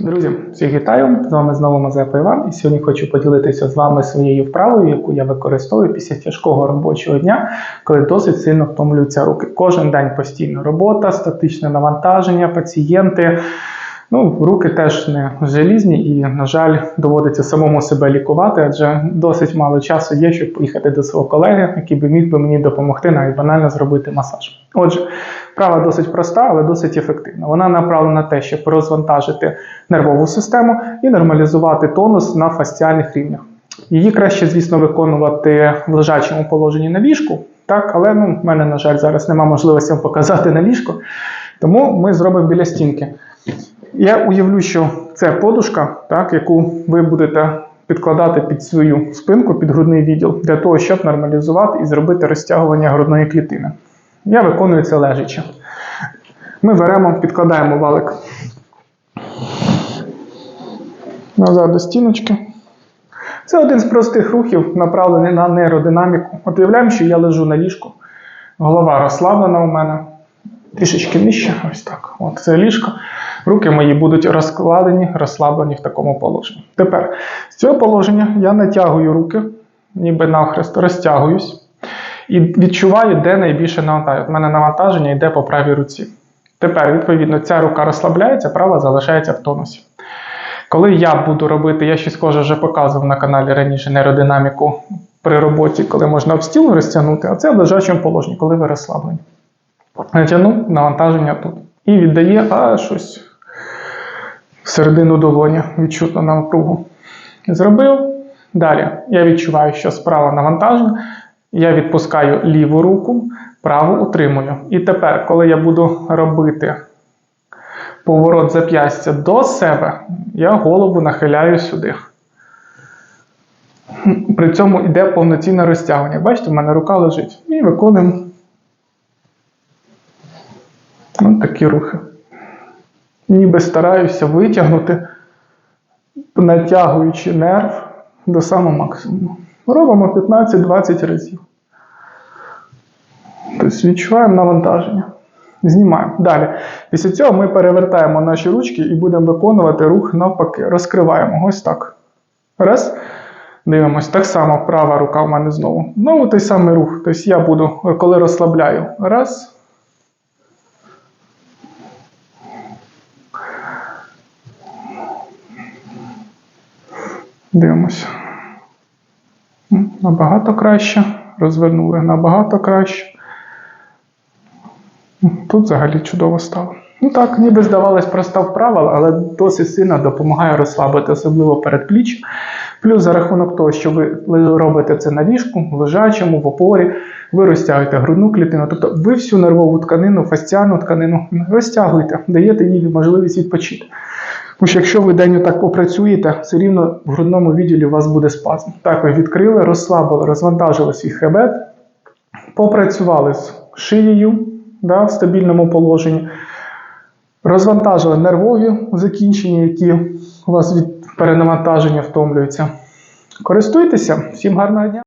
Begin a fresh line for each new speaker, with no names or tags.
Друзі, всіх вітаю! З вами знову Мазепа Іван. І сьогодні хочу поділитися з вами своєю вправою, яку я використовую після тяжкого робочого дня, коли досить сильно втомлюються руки. Кожен день постійна робота, статичне навантаження, пацієнти. Ну, руки теж не желізні і, на жаль, доводиться самому себе лікувати, адже досить мало часу є, щоб поїхати до свого колеги, який би міг би мені допомогти навіть банально зробити масаж. Отже, вправа досить проста, але досить ефективна. Вона направлена на те, щоб розвантажити нервову систему і нормалізувати тонус на фасціальних рівнях. Її краще, звісно, виконувати в лежачому положенні на ліжку, так, але ну, в мене, на жаль, зараз немає можливості вам показати на ліжку, тому ми зробимо біля стінки. Я уявлю, що це подушка, так, яку ви будете підкладати під свою спинку, під грудний відділ, для того, щоб нормалізувати і зробити розтягування грудної клітини. Я виконую це лежачи. Ми беремо, підкладаємо валик назад до стіночки. Це один з простих рухів, направлений на нейродинаміку. От уявляємо, що я лежу на ліжку, голова розслаблена у мене, трішечки нижче, ось так. От це ліжко. Руки мої будуть розкладені, розслаблені в такому положенні. Тепер з цього положення я натягую руки, ніби навхрест, розтягуюсь і відчуваю, де найбільше навантаження. У мене навантаження йде по правій руці. Тепер, відповідно, ця рука розслабляється, права залишається в тонусі. Коли я буду робити, я щось схоже вже показував на каналі раніше нейродинаміку при роботі, коли можна об стіл розтягнути, а це в лежачому положенні, коли ви розслаблені. Натягну навантаження тут. І віддає а щось всередину долоні, відчутно напругу. Зробив. Далі я відчуваю, що справа навантажена. Я відпускаю ліву руку, праву утримую. І тепер, коли я буду робити поворот зап'ястя до себе, я голову нахиляю сюди. При цьому йде повноцінне розтягування. Бачите, в мене рука лежить. І виконуємо Ось такі рухи. Ніби стараюся витягнути, натягуючи нерв до самого максимуму. Робимо 15-20 разів. Тобто відчуваємо навантаження. Знімаємо. Далі. Після цього ми перевертаємо наші ручки і будемо виконувати рух навпаки. Розкриваємо. Ось так. Раз. Дивимось. Так само права рука в мене знову. Знову той самий рух. Тобто я буду, коли розслабляю. Раз. Дивимося. Набагато краще. Розвернули набагато краще. Тут взагалі чудово стало. Ну так, ніби здавалось проста вправа, але досить сильно допомагає розслабити, особливо передпліччя. Плюс за рахунок того, що ви робите це на ліжку, в лежачому, в опорі, ви розтягуєте грудну клітину, тобто ви всю нервову тканину, фасціальну тканину розтягуєте, даєте їй можливість відпочити. Тому що якщо ви день так попрацюєте, все рівно в грудному відділі у вас буде спазм. Так, ви відкрили, розслабили, розвантажили свій хребет, попрацювали з шиєю да, в стабільному положенні, розвантажили нервові закінчення, які у вас від перенавантаження втомлюються. Користуйтеся, всім гарного дня!